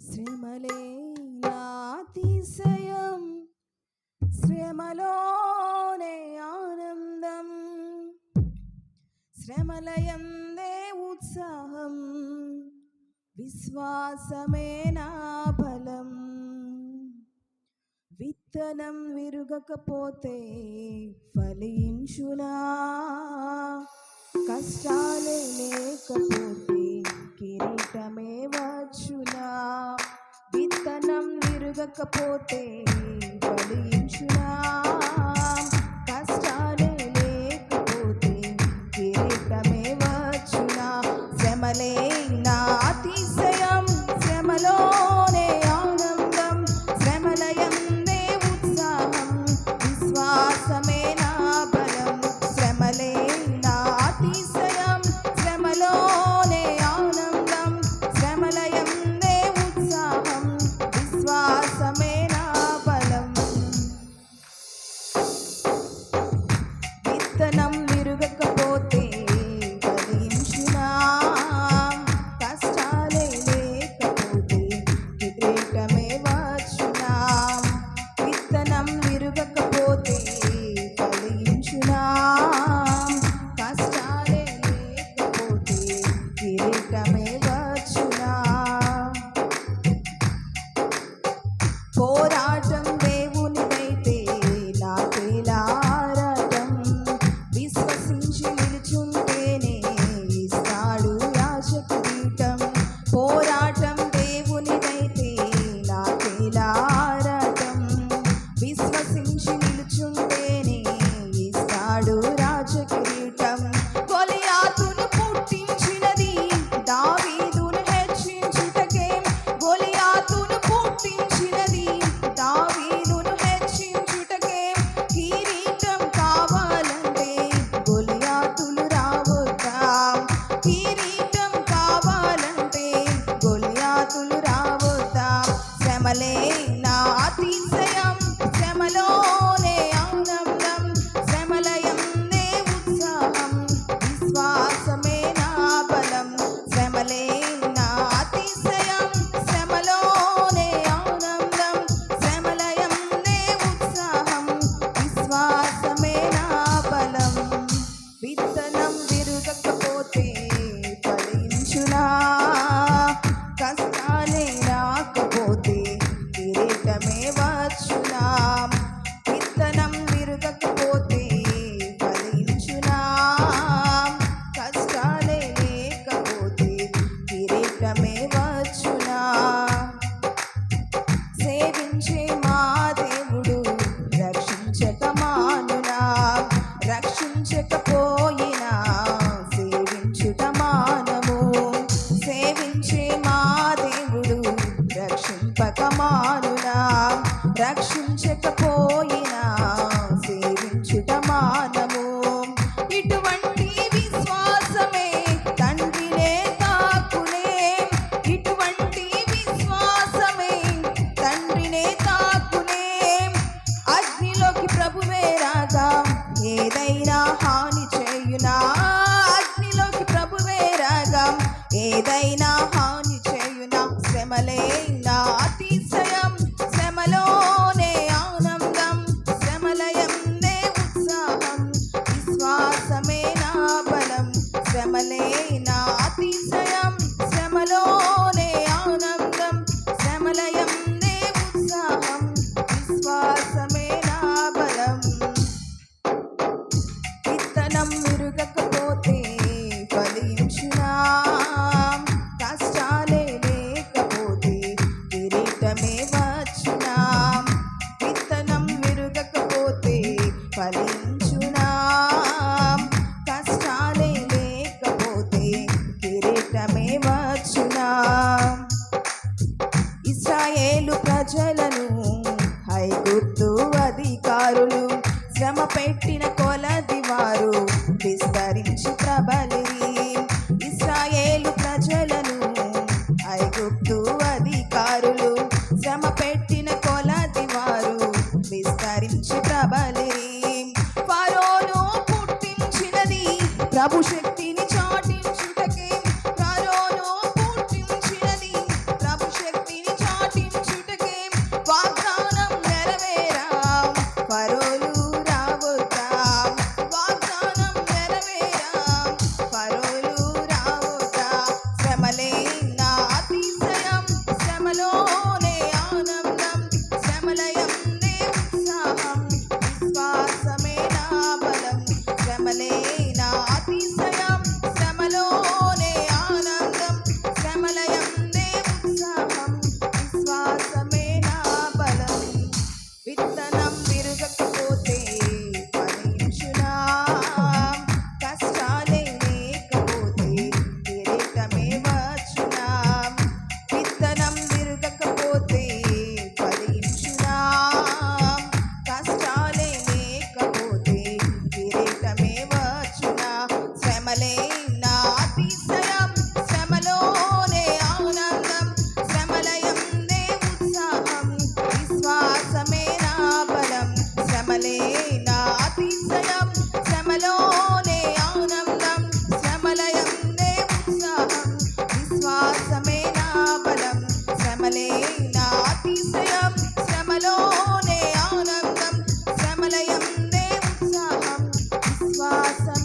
శ్రమలే నాతిశయం శ్రమలోనే ఆనందం. శ్రమలయందే ఉత్సాహం విశ్వాసమే నా బలం. విత్తనం విరుగకపోతే ఫలించునా? కష్టాలే లేకపోతే కిరీటమే వచ్చునా? విత్తనం విరగకపోతే ఫలించునా? కష్టాలే లేకపోతే కిరీటమే వచ్చునా? శమలేనా vein ప్రజలను హైగుర్తు అధికారులు శ్రమ పెట్టిన కొలది వారు విస్తరించి ప్రబలి awesome.